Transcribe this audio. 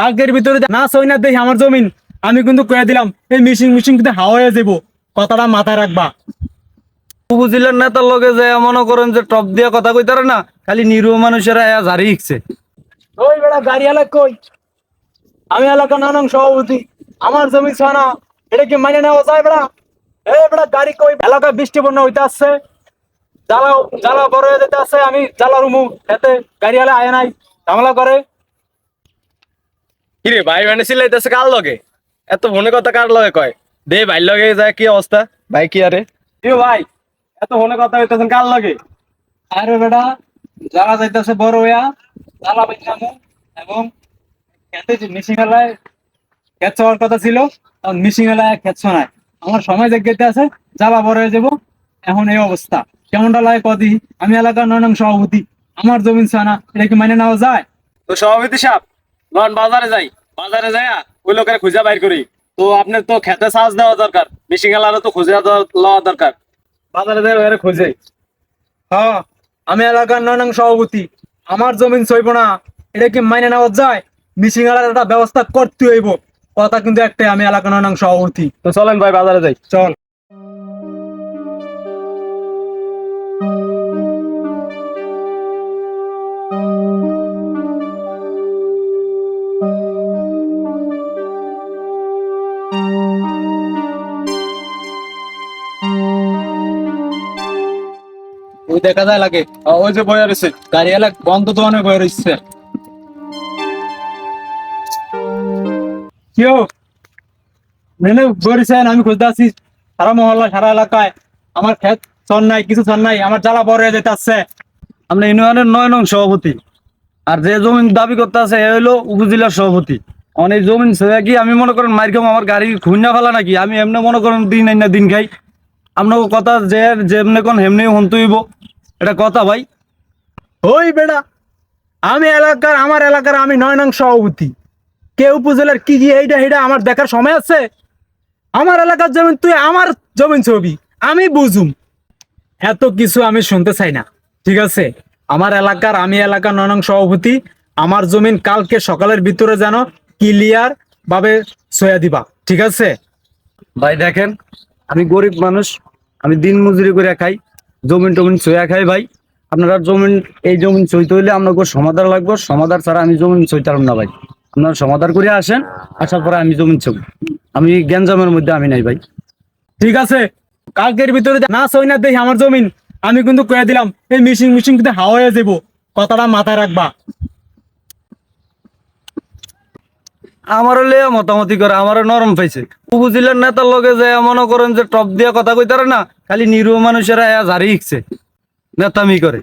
কালকের ভিতরে না সই না দেখি আমার জমিন আমি কিন্তু কয়ে দিলাম এই মিশিং মিশিং কিন্তু হাওয়া হয়ে যাব কথাটা মাথায় রাখবা। উপজেলার নেতার লগে যে মনে করেন যে টপ দিয়া কথা কইতারে না খালি নিরীহ মানুষেরা এয়া ঝাড়ি ওই বেড়া গাড়ি এলাক কই? আমি এলাকা নানং সভাপতি আমার জমি ছানা এটা কি মানে নেওয়া যায় বেড়া? এ বেড়া গাড়ি কই? এলাকা বৃষ্টি বন্যা হইতে আসছে জ্বালা জ্বালা বড় হয়ে যেতে আসছে আমি জ্বালা রুমু এতে গাড়ি এলা আয় নাই ঝামেলা করে। কিরে ভাই মানে সিলাইতেছে কার লগে? এত ফোনে কথা কার লগে কয়? দে ভাই লগে যায় কি অবস্থা? ভাই কি আরে? এ ভাই এত ফোনে কথা হইতেছেন কার লাগে? আরে বেটা জ্বালা যাইতেছে বড় হইয়া জ্বালা বাইনামু এবং খেতে যে মিশিং এলায় খেত হওয়ার কথা ছিল তখন মিশিং এলায় খেতছ নাই আমার সময় জায়গাতে আছে জ্বালা বড় হয়ে যাব। এখন এই অবস্থা। কেমনটা লাগে কদি? আমি এলাকার নয় সভাপতি। আমার জমিন ছানা এটা কি মানে নেওয়া যায়? তো সভাপতি সাহেব লন বাজারে যাই। বাজারে যাই ওই লোকের খুঁজে বাইর করি। তো আপনার তো খেতে সাজ দেওয়া দরকার। মিশিং এলারও তো খুঁজে লওয়া দরকার। বাজারে যাই ওখানে খুঁজে। হ্যাঁ আমি এলাকার নয় নং সভাপতি। আমার জমিন সইব না। এটা কি মাইনে নেওয়া যায়? মিশিং এলাকার একটা ব্যবস্থা করতে হইব। কথা কিন্তু একটাই আমি এলাকার নয় নং সভাপতি। তো চলেন ভাই বাজারে যাই। চল। ওই দেখা যায় লাগে। ওই যে বইয়া রয়েছে। গাড়ি এলাক, বন্ধ তো অনেক হয়ে রয়েছে। কেউ মেনে বলেছেন আমি খুঁজতে আছি সারা মহল্লা, সারা এলাকায়। আমার ক্ষেত চন নাই, কিছু চন নাই, আমার জ্বালা বড় হয়ে যেতে আমরা ইউনিয়নের নয় নং সভাপতি। আর যে জমিন দাবি করতে আছে এ হলো উপজেলার সভাপতি। অনেক জমিন কি আমি মনে করেন মার খাম আমার গাড়ি খুঁজা ফেলা নাকি? আমি এমনি মনে করেন দিন আইনা দিন খাই। আপনাকে কথা যে যেমনি কোন হেমনি হন্তু হইব। এটা কথা ভাই। ওই বেড়া আমি এলাকার আমার এলাকার আমি নয় নং সভাপতি। কে উপজেলার কি কি এইটা এইটা আমার দেখার সময় আছে? আমার এলাকার জমিন তুই আমার জমিন ছবি আমি বুঝুম। এত কিছু আমি শুনতে চাই না ঠিক আছে? আমার এলাকার আমি এলাকার নয় নং সভাপতি আমার জমিন কালকে সকালের ভিতরে যেন ক্লিয়ার ভাবে সয়া দিবা ঠিক আছে? ভাই দেখেন আমি গরিব মানুষ আমি দিন মজুরি করে খাই, জমিন টমিন চয়া খাই ভাই। আপনারা জমিন, এই জমিন চইতে হইলে আপনাকে সমাধান লাগবে। সমাধান ছাড়া আমি জমিন চইতাম না ভাই। আপনারা সমাধান করে আসেন, আসার পরে আমি জমিন চই আমি গ্যাঞ্জামের মধ্যে আমি নাই ভাই। ঠিক আছে, কালকের ভিতরে না ছই না দেখি আমার জমিন। আমি কিন্তু কয়ে দিলাম, এই মিশিং মিশিং কিন্তু হাওয়া যাব কথাটা মাথায় রাখবা। আমারও লে মতামতি করে, আমারও নরম পাইছে। উপজেলার নেতার লগে যে মনে করেন যে টপ দিয়া কথা কইতারে না, খালি নিরীহ মানুষেরা ঝাড়ি শিখছে নেতামি করে।